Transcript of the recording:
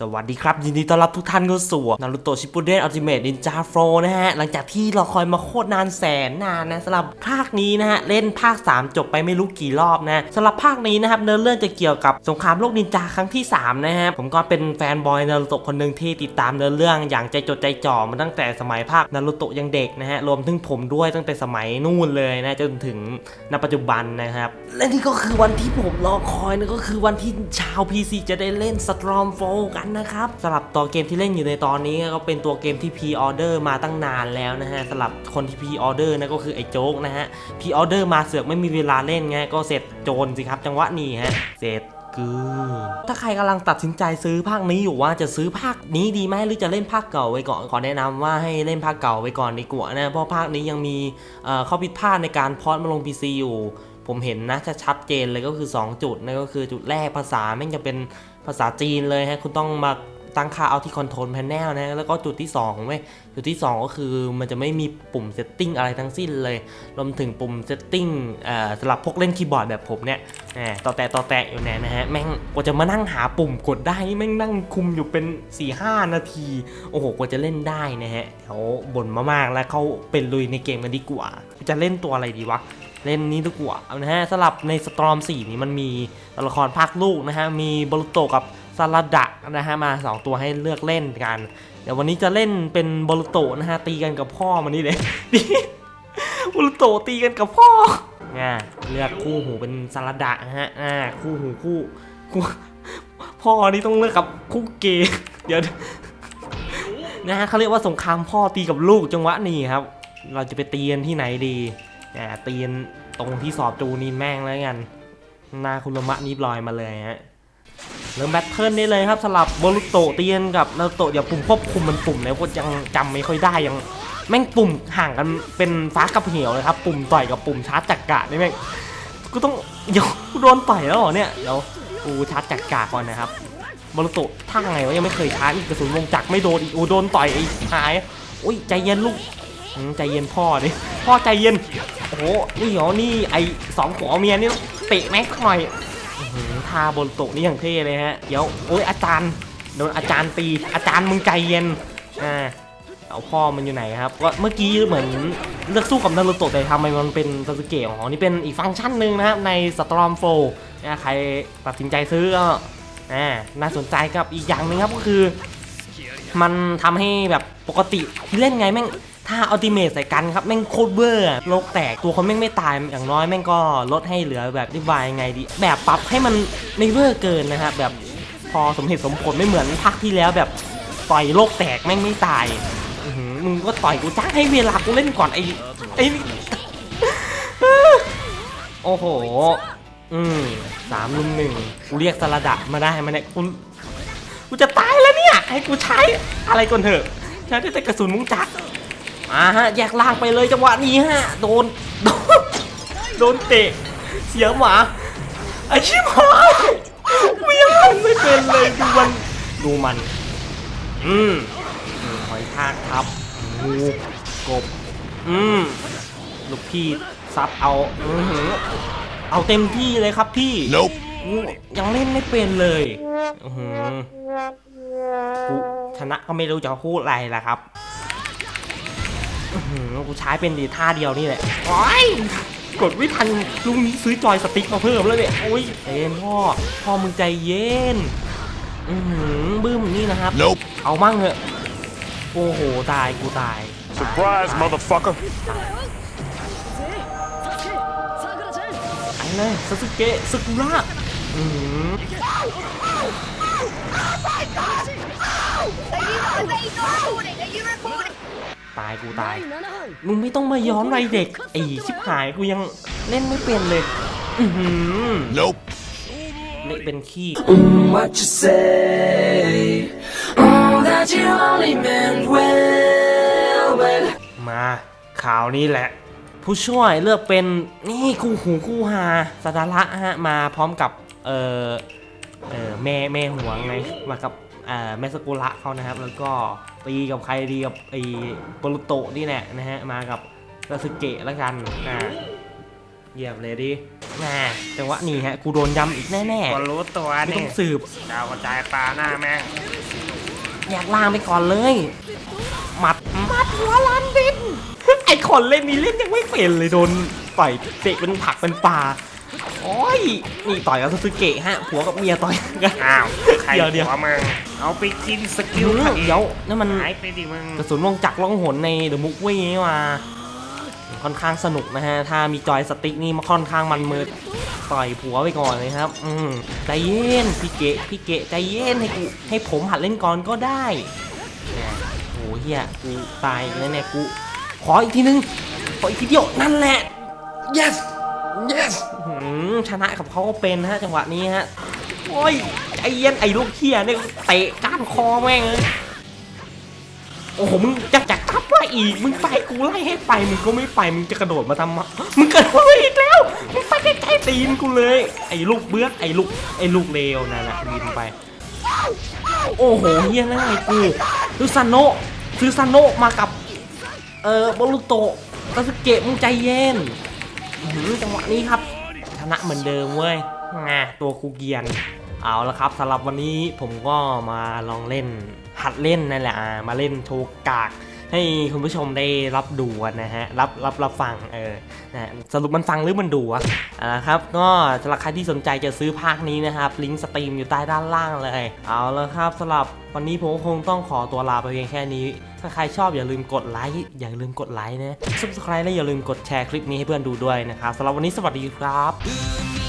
สวัสดีครับ ยินดีต้อนรับทุกท่านเข้าสู่นารูโตะชิปุเดนอัลติเมทนินจาโฟนะฮะ หลังจากที่เราคอยมาโคตรนานแสนนานนะสำหรับภาคนี้นะฮะ เล่นภาค 3 จบไปไม่รู้กี่รอบนะสำหรับภาคนี้นะครับ เนื้อเรื่องจะเกี่ยวกับสงครามโลกนินจาครั้งที่ 3 นะฮะ ผมก็เป็นแฟนบอยนารูโตะคนหนึ่งที่ติดตามเนื้อเรื่องอย่างใจจดใจจ่อมาตั้งแต่สมัยภาคนารูโตะยังเด็กนะฮะรวมถึงผมด้วยตั้งแต่สมัยนู่นเลยนะจนถึงณปัจจุบันนะครับและนี่ก็คือวันที่ผมรอคอยนะก็คือวันที่ชาว PC จะได้เล่น Storm f a l กันนะครับสำหรับตัวเกมที่เล่นอยู่ในตอนนี้ก็เป็นตัวเกมที่ p ีออเดอร์มาตั้งนานแล้วนะฮะสำหรับคนที่ p ีออเดอร์นะก็คือไอ้โจ๊กนะฮะ p ีออเดอร์มาเสือกไม่มีเวลาเล่นไงก็เสร็จโจรสิครับ จังหวะนี้ฮะเสร็จกือถ้าใครกำลังตัดสินใจซื้อภาคนี้อยู่ว่าจะซื้อภาคนี้ดีไหมหรือจะเล่นภาคเก่าไว้ก่อนขอแนะนำว่าให้เล่นภาคเก่าไว้ก่อนดีกว่านะเพราะภาคนี้ยังมีเข้อผิดพลาดในการพอร์ตมาลง PC อยู่ ผมเห็นนะจะชัดเจนเลยก็คือ 2 จุดนั่นก็คือจุดแรกภาษาแม่งจะเป็น ภาษาจีนเลยฮะคุณต้องมาตั้งค่าเอาที่คอนโทรลแพนเนลนะ แล้วก็จุดที่2เว้ยจุดที่ 2 ก็คือมันจะไม่มีปุ่มเซตติ้งอะไรทั้งสิ้นเลย รวมถึงปุ่มเซตติ้งสำหรับพวกเล่นคีย์บอร์ดแบบผมเนี่ยแหมต่อแตะต่อแตะอยู่เนี่ยนะฮะ แม่งกว่าจะมานั่งหาปุ่มกดได้แม่งนั่งคุมอยู่เป็น 4-5 นาที โอ้โห กว่าจะเล่นได้นะฮะเดี๋ยวบ่นมามากแล้วเขาเป็นลุยในเกมกันดีกว่า จะเล่นตัวอะไรดีวะ เล่นนี้ดีกว่านะฮะสลับในสตรอม4นี้มันมีตัวละครภาคลูกนะฮะ มีบรุโตกับซาลาดะนะฮะมา 2 ตัวให้เลือกเล่นกัน เดี๋ยววันนี้จะเล่นเป็นบรุโตนะฮะ ตีกันกับพ่อมันนี่เลยบรุโตตีกันกับพ่ออ่าเลือกคู่หูเป็นซาลาดะนะฮะอ่าคู่หูคู่คู่พ่อนี่ต้องเลือกกับคู่เกย์เดี๋ยวนะฮะเขาเรียกว่าสงครามพ่อตีกับลูกจังหวะนี้ครับ เราจะไปตีกันที่ไหนดีอ่าตีกัน ตรงที่สอบจูนีนแม่งแล้วกันหน้าคุณลมะนี่ลอยมาเลยฮะเริ่มแบทเทิลได้เลยครับสลับบอลุโตเตียนกับนารุโตะเดี๋ยวปุ่มควบคุมมันปุ่มไหนก็ยังจำไม่ค่อยได้ยังแม่งปุ่มห่างกันเป็นฟ้ากับเหวเลยครับปุ่มต่อยกับปุ่มชาร์จจักรกะนี่แม่งกูต้องเดี๋ยวกูโดนต่อยแล้วเหรอเนี่ยเดี๋ยวกูชาร์จจักรกะก่อนนะครับบอลโตะท่าไงวะยังไม่เคยชาอีกกระสุนวงจักรไม่โดนอีกโอ้โดนต่อยไอ้หายอุ้ยใจเย็นลูกใจเย็นพ่อดิพ่อใจเย็น โอ้โหนี่เหรอนี่ไอสองผัวเมียนี่เตะแม็กหน่อยท่าบอลโต๊ะนี่อย่างเท่เลยฮะเดี๋ยวโอ้ยอาจารย์โดนอาจารย์ตี อาจารย์มึงใจเย็นอ่าเอาพ่อมันอยู่ไหนครับก็เมื่อกี้เหมือนเลือกสู้กับนารูโตะแต่ทำไมมันเป็นซาสึเกะอ๋อนี่เป็นอีกฟังก์ชันหนึ่งนะครับในสตรอมโฟนะใครตัดสินใจซื้อก็อ่าน่าสนใจกับอีกอย่างหนึงครับก็คือ มันทำให้แบบปกติที่เล่นไงแม่ง ถ้าอัลติเมทใส่กันครับแม่งโคตรเบอร์โลกแตกตัวคนแม่งไม่ตายอย่างน้อยแม่งก็ลดให้เหลือแบบอธิบายยังไงดี แบบปรับให้มันไม่เวอร์เกินนะครับแบบพอสมเหตุสมผลไม่เหมือนภาคที่แล้วแบบต่อยโลกแตกแม่งไม่ตายมึงก็ต่อยกูจ้างให้เวลากูเล่นก่อนไอ้ไอ้โอ้โห อืมสามลุมหนึ่งกูเรียกสลัดะมาได้มาเนี่ยกูกูจะตายแล้วเนี่ย ให้กูใช้อะไรก่อนเถอะใช้ได้แต่กระสุนมุ้งจักร มาฮะแยกล่างไปเลยจังหวะนี้ฮะโดนโดนโดนเตะเสียหมาไอชิบหายกูยังเล่นไม่เป็นเลยดูมันดูมันอืมอืมหอยทากครับงูกบ อืมลูกพี่ซับเอาอือหือเอาเต็มที่เลยครับพี่ Nope. อู้ยังเล่นไม่เป็นเลยอือหือกูชนะก็ไม่รู้จะพูดอะไรละครับอือหือ กูใช้เป็นดีท่าเดียวนี่แหละโอ้ยกดไม่ทันลุงนี้ซื้อจอยสติ๊กมาเพิ่มแล้วเนี่ยโอ้ยเอ็นพ่อพ่อมึงใจเย็นอือหือบื้มนี่นะครับ Nope. เอามั่งเถอะโอ้โหตายกูตาย Surprise, motherfucker. ไปเลยซาสึเกะสึกุระอือหือ ตายกูตาย มึงไม่ต้องมาย้อนวัยเด็กไอ้ชิบหายกูยังเล่นไม่เป็นเลย อือหือ Nope. เละเป็นขี้ what you say. Oh, that you only meant well, well. มาข่าวนี้แหละ ผู้ช่วยเลือกเป็นนี่คู่หูคู่หาสดาระฮะมาพร้อมกับ เออเออแม่แม่หัวไงมากับ เอ่อแม่สกุระเขานะครับ แล้วก็ตีกับใครดีกับไอ้โปรุโตะนี่แหละนะฮะ มากับซาสึเกะแล้วกันนะเหยียบเลยดิแม่จังหวะนี้ฮะ กูโดนย้ำอีกแน่ก็รู้ตัวๆไม่ต้นี่องสืบ ดาวกระจายตาหน้าแม่งแยกล่างไปก่อนเลย หมัดหมัดหัวลันบิน ไอคนเล่นนี้เล่นยังไม่เป็นเลยโดนต่อยเตะเป็นผักเป็นปลา โอ้ยนี่ต่อยกับซาสึเกะฮะผัวกับเมียต่อยกัน อ้าวใครเดี๋ยวเดี๋ยว หัวมึงเอาไปกินสกิเดี๋ลยวพระเอกเดี๋ยวนั่นมัน หายไปดิมึงกระสุนวงจักรล่องหนในเดอะมุกวี่นี่มาค่อนข้างสนุกนะฮะ ถ้ามีจอยสติ๊กนี่มาค่อนข้างมันมืดต่อยผัวไปก่อนเลยครับ อืมใจเย็นพี่เกะพี่เกะใจเย็นให้กูให้ผมหัดเล่นก่อนก็ได้แหมโอ้เฮียกูตายแล้วเนี่ยกู ขออีกทีนึง ขออีกทีเดียวนั่นแหละ yes yes หืม ชนะกับเขาก็เป็นฮะจังหวะนี้ฮะ โอ้ยใจเย็นไอ้ลูกเฮียเนี่ยเตะก้านคอแม่งเลยโอ้โห มึงจะจักทับว่าอีก มึงไปกูไล่ให้ไป มึงก็ไม่ไป มึงจะกระโดดมาทำมึงกระโดดอีกแล้ว มึงไปใกล้ๆตีนกูเลย ไอ้ลูกเบื้อไอ้ลูก ไอ้ลูกเลวนั่นแหละบินไป โอ้โหเฮียนั่นไงกูซือซาโนะซื้อซาโนะมากับ เอ่อบอลุโตะซาสึเกะมึงใจเย็นจังหวะนี้ครับ นะเหมือนเดิมเว้ยงาตัวคูเกียน เอาละครับสำหรับวันนี้ผมก็มาลองเล่นหัดเล่นนั่นแหละอ่ามาเล่นโชว์กาก ให้คุณผู้ชมได้รับดูนนะฮะรับรับรับฟังเออนะสรุปมันฟังหรือมันดูวะอ่าครับก็สำหรับใครที่สนใจจะซื้อภาคนี้นะครับลิงก์สตรีมอยู่ใต้ด้านล่างเลย เอาละครับสำหรับวันนี้ผมก็คงต้องขอตัวลาไปเพียงแค่นี้ถ้าใครชอบอย่าลืมกดไลค์อย่าลืมกดไลค์นะ subscribe และอย่าลืมกดแชร์คลิปนี้ให้เพื่อนดูด้วยนะครับสำหรับวันนี้สวัสดีครับ「